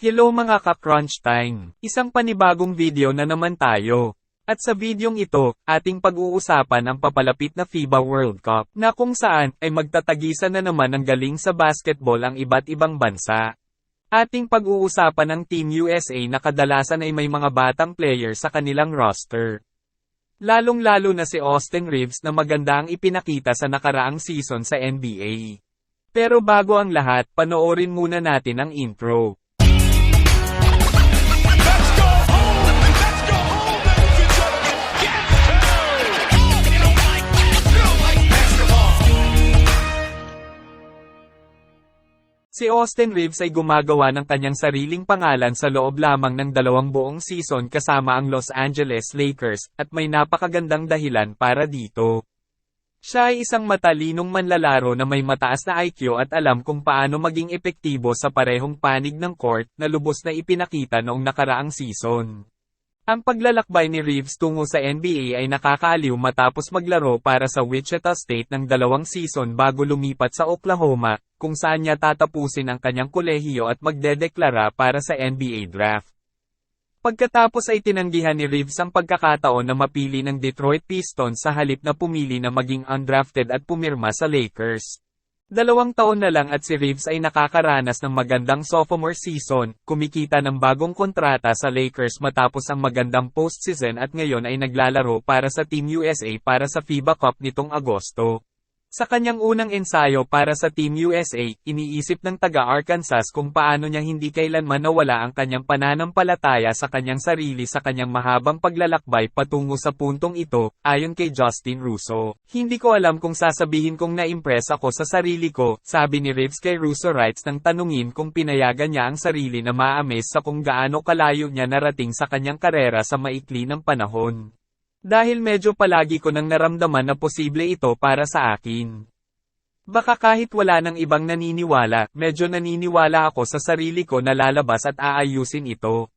Hello mga ka-crunch time! Isang panibagong video na naman tayo. At sa videong ito, ating pag-uusapan ang papalapit na FIBA World Cup, na kung saan ay magtatagisan na naman ng galing sa basketball ang iba't ibang bansa. Ating pag-uusapan ng Team USA na kadalasan ay may mga batang player sa kanilang roster. Lalong-lalo na si Austin Reeves na maganda ang ipinakita sa nakaraang season sa NBA. Pero bago ang lahat, panoorin muna natin ang intro. Si Austin Reeves ay gumagawa ng kanyang sariling pangalan sa loob lamang ng dalawang buong season kasama ang Los Angeles Lakers, at may napakagandang dahilan para dito. Siya ay isang matalinong manlalaro na may mataas na IQ at alam kung paano maging epektibo sa parehong panig ng court na lubos na ipinakita noong nakaraang season. Ang paglalakbay ni Reeves tungo sa NBA ay nakakaaliw matapos maglaro para sa Wichita State ng dalawang season bago lumipat sa Oklahoma, kung saan niya tatapusin ang kanyang kolehiyo at magdedeklara para sa NBA draft. Pagkatapos ay tinanggihan ni Reeves ang pagkakataon na mapili ng Detroit Pistons sa halip na pumili na maging undrafted at pumirma sa Lakers. Dalawang taon na lang at si Reeves ay nakakaranas ng magandang sophomore season, kumikita ng bagong kontrata sa Lakers matapos ang magandang postseason at ngayon ay naglalaro para sa Team USA para sa FIBA Cup nitong Agosto. Sa kanyang unang ensayo para sa Team USA, iniisip ng taga-Arkansas kung paano niya hindi kailanman nawala ang kanyang pananampalataya sa kanyang sarili sa kanyang mahabang paglalakbay patungo sa puntong ito, ayon kay Justin Russo. Hindi ko alam kung sasabihin kong na-impress ako sa sarili ko, sabi ni Reeves kay Russo Writes nang tanungin kung pinayagan niya ang sarili na ma-amaze sa kung gaano kalayo niya narating sa kanyang karera sa maikli ng panahon. Dahil medyo palagi ko nang naramdaman na posible ito para sa akin. Baka kahit wala nang ibang naniniwala, medyo naniniwala ako sa sarili ko na lalabas at aayusin ito.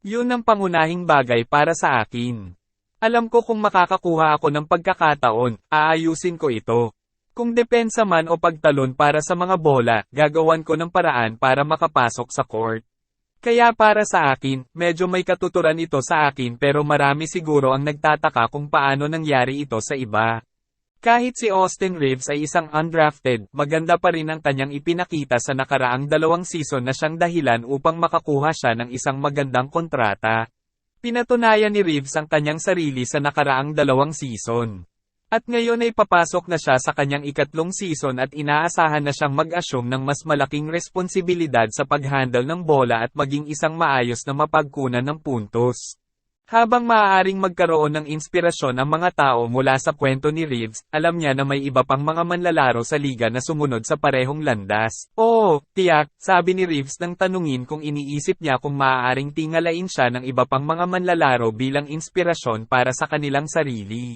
Yun ang pangunahing bagay para sa akin. Alam ko kung makakakuha ako ng pagkakataon, aayusin ko ito. Kung depensa man o pagtalon para sa mga bola, gagawan ko ng paraan para makapasok sa court. Kaya para sa akin, medyo may katuturan ito sa akin pero marami siguro ang nagtataka kung paano nangyari ito sa iba. Kahit si Austin Reeves ay isang undrafted, maganda pa rin ang kanyang ipinakita sa nakaraang dalawang season na siyang dahilan upang makakuha siya ng isang magandang kontrata. Pinatunayan ni Reeves ang kanyang sarili sa nakaraang dalawang season. At ngayon ay papasok na siya sa kanyang ikatlong season at inaasahan na siyang mag-assume ng mas malaking responsibilidad sa pag-handle ng bola at maging isang maayos na mapagkunan ng puntos. Habang maaaring magkaroon ng inspirasyon ang mga tao mula sa kwento ni Reeves, alam niya na may iba pang mga manlalaro sa liga na sumunod sa parehong landas. Oo, tiyak, sabi ni Reeves nang tanungin kung iniisip niya kung maaaring tingalain siya ng iba pang mga manlalaro bilang inspirasyon para sa kanilang sarili.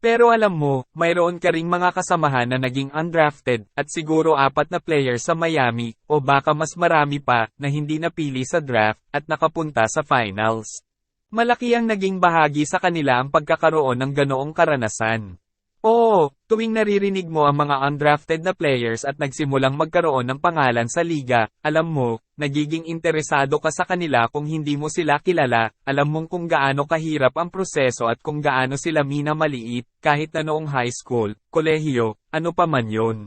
Pero alam mo, mayroon ka ring mga kasamahan na naging undrafted, at siguro apat na player sa Miami, o baka mas marami pa, na hindi napili sa draft, at nakapunta sa finals. Malaki ang naging bahagi sa kanila ang pagkakaroon ng ganoong karanasan. Oo, tuwing naririnig mo ang mga undrafted na players at nagsimulang magkaroon ng pangalan sa liga, alam mo, nagiging interesado ka sa kanila kung hindi mo sila kilala, alam mong kung gaano kahirap ang proseso at kung gaano sila minamaliit, kahit na noong high school, kolehiyo, ano pa man yon.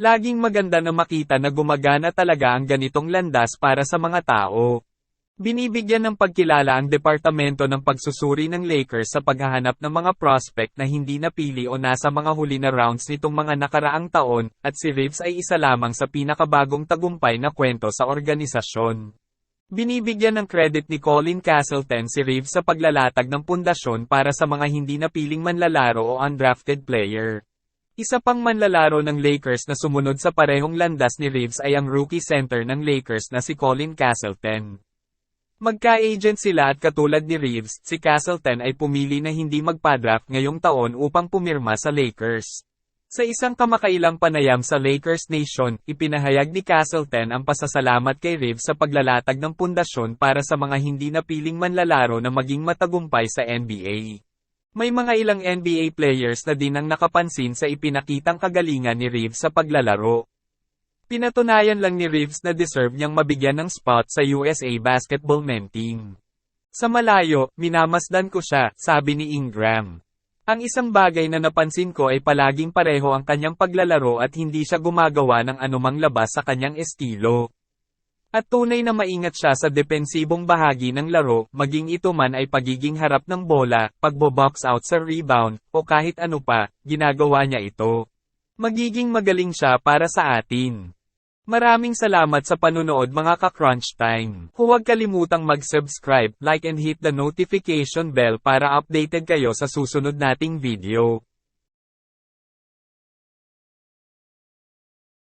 Laging maganda na makita na gumagana talaga ang ganitong landas para sa mga tao. Binibigyan ng pagkilala ang Departamento ng Pagsusuri ng Lakers sa paghahanap ng mga prospect na hindi napili o nasa mga huli na rounds nitong mga nakaraang taon, at si Reeves ay isa lamang sa pinakabagong tagumpay na kwento sa organisasyon. Binibigyan ng credit ni Colin Castleton si Reeves sa paglalatag ng pundasyon para sa mga hindi napiling manlalaro o undrafted player. Isa pang manlalaro ng Lakers na sumunod sa parehong landas ni Reeves ay ang rookie center ng Lakers na si Colin Castleton. Magka-agent sila at katulad ni Reeves, si Castleton ay pumili na hindi magpa-draft ngayong taon upang pumirma sa Lakers. Sa isang kamakailang panayam sa Lakers Nation, ipinahayag ni Castleton ang pasasalamat kay Reeves sa paglalatag ng pundasyon para sa mga hindi napiling manlalaro na maging matagumpay sa NBA. May mga ilang NBA players na din ang nakapansin sa ipinakitang kagalingan ni Reeves sa paglalaro. Pinatunayan lang ni Reeves na deserve niyang mabigyan ng spot sa USA basketball men team. Sa malayo, minamasdan ko siya, sabi ni Ingram. Ang isang bagay na napansin ko ay palaging pareho ang kanyang paglalaro at hindi siya gumagawa ng anumang labas sa kanyang estilo. At tunay na maingat siya sa depensibong bahagi ng laro, maging ito man ay pagiging harap ng bola, pagbo-box out sa rebound, o kahit ano pa, ginagawa niya ito. Magiging magaling siya para sa atin. Maraming salamat sa panunood mga ka-crunch time. Huwag kalimutang mag-subscribe, like and hit the notification bell para updated kayo sa susunod nating video.